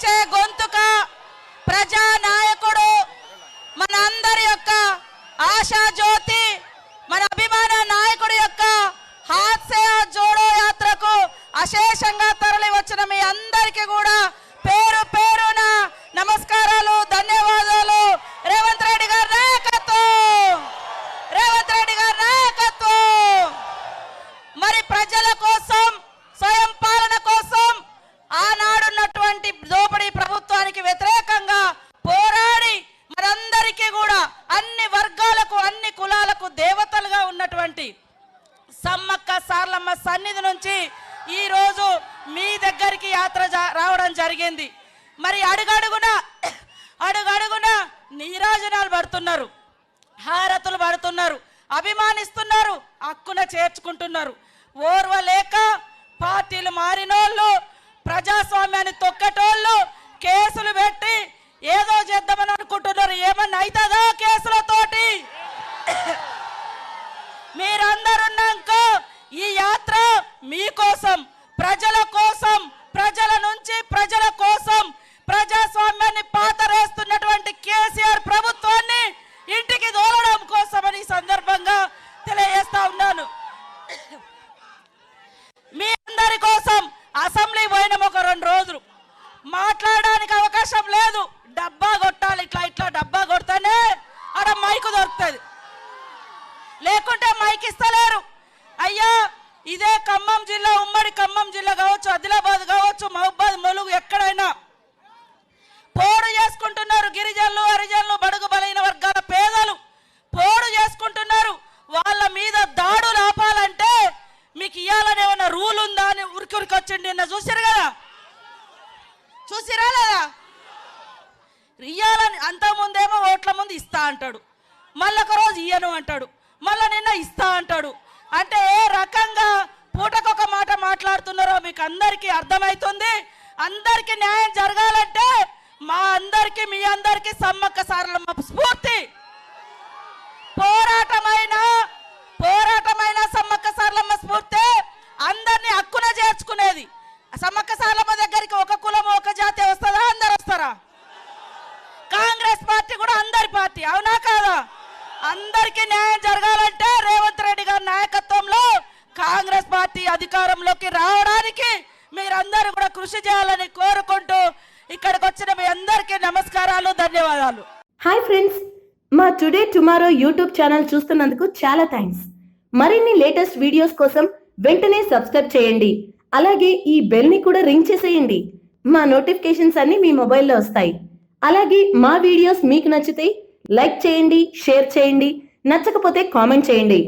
వినిపించే గొంతుక ప్రజా నాయకుడు మన అందరి యొక్క ఆశా జ్యోతి మన సమ్మక్క సార్లమ్మ సన్నిధి నుంచి ఈరోజు మీ దగ్గరికి యాత్ర రావడం జరిగింది. మరి అడుగడుగున అడుగడుగున నీరాజనాలు పడుతున్నారు. హారతులు పడుతున్నారు. అభిమానిస్తున్నారు. హక్కున చేర్చుకుంటున్నారు. ఓర్వలేక పార్టీలు మారినోళ్ళు ప్రజాస్వామ్యాన్ని తొక్కటోళ్ళు కేసులు పెట్టి ఏదో చేద్దామని అనుకుంటున్నారు. ఏమన్నా అవుతుందో కేసులతోటి మీరందరున్నాక ఈ యాత్ర మీకోసం ప్రజల కోసం ప్రజల నుంచి ప్రజల కోసం ప్రజాస్వామ్యాన్ని పాతరేస్తున్నటువంటి కేసీఆర్ ప్రభుత్వాన్ని ఇంటికి దూరడం కోసమని ఈ సందర్భంగా తెలియజేస్తా ఉన్నాను. మీ అందరి కోసం అసెంబ్లీ పోయినాం ఒక రెండు రోజులు. మాట్లాడడానికి అవకాశం లేదు. డబ్బా కొట్టాలి ఇట్లా ఇట్లా డబ్బా కొడితేనే ఆడ మైకు దొరుకుతుంది. లేకుంటే మైక్ ఇస్తలేరు. అయ్యా ఇదే ఖమ్మం జిల్లా ఉమ్మడి ఖమ్మం జిల్లా కావచ్చు ఆదిలాబాద్ కావచ్చు మహబాద్ ములుగు ఎక్కడైనా. పోడు చేసుకుంటున్నారు గిరిజనులు హరిజనులు బడుగు బలైన వర్గాల పేదలు. పోడు చేసుకుంటున్నారు. వాళ్ళ మీద దాడులు ఆపాలంటే మీకు ఇవ్వాలని ఏమైనా రూల్ ఉందా అని ఉరికి ఉరికి వచ్చిండి నిన్న చూసారు కదా? చూసిరా లేదా? ఇయ్యాలని అంతకుముందేమో ఓట్ల ముందు ఇస్తా అంటాడు. మళ్ళీ ఒక రోజు ఇయ్యను అంటాడు. మళ్ళీ నిన్న ఇస్తా అంటాడు. అంటే ఏ రకంగా పూటకొక మాట మాట్లాడుతున్నారో మీకు అందరికీ అర్థమవుతుంది అందరికీ న్యాయం జరగాలంటే మా అందరికీ మీ అందరికీ సమ్మక్క సారలమ్మ స్ఫూర్తి. పోరాటమైన పోరాటమైన సమ్మక్క సారలమ్మ స్ఫూర్తి అందరినీ హక్కున చేర్చుకునేది. సమ్మక్క సారలమ్మ దగ్గరికి ఒక కులం ఒక జాతి వస్తుందా? అందరు వస్తారా? కాంగ్రెస్ పార్టీ కూడా అందరి పార్టీ అవునా కాదా? అందరికీ న్యాయం జరగాలంటే అధికారంలోకి రావడానికి మీరందరూ కూడా కృషి చేయాలని కోరుకుంటూ ఇక్కడికి వచ్చిన మీ అందరికీ నమస్కారాలు ధన్యవాదాలు. హాయ్ ఫ్రెండ్స్ మా టుడే టుమారో యూట్యూబ్ ఛానల్ చూస్తున్నందుకు చాలా థ్యాంక్స్ మరిన్ని లేటెస్ట్ వీడియోస్ కోసం వెంటనే సబ్స్క్రైబ్ చేయండి. అలాగే ఈ బెల్ని కూడా రింగ్ చేసేయండి. మా నోటిఫికేషన్స్ అన్ని మీ మొబైల్లో వస్తాయి. అలాగే మా వీడియోస్ మీకు నచ్చితే లైక్ చేయండి షేర్ చేయండి నచ్చకపోతే కామెంట్ చేయండి.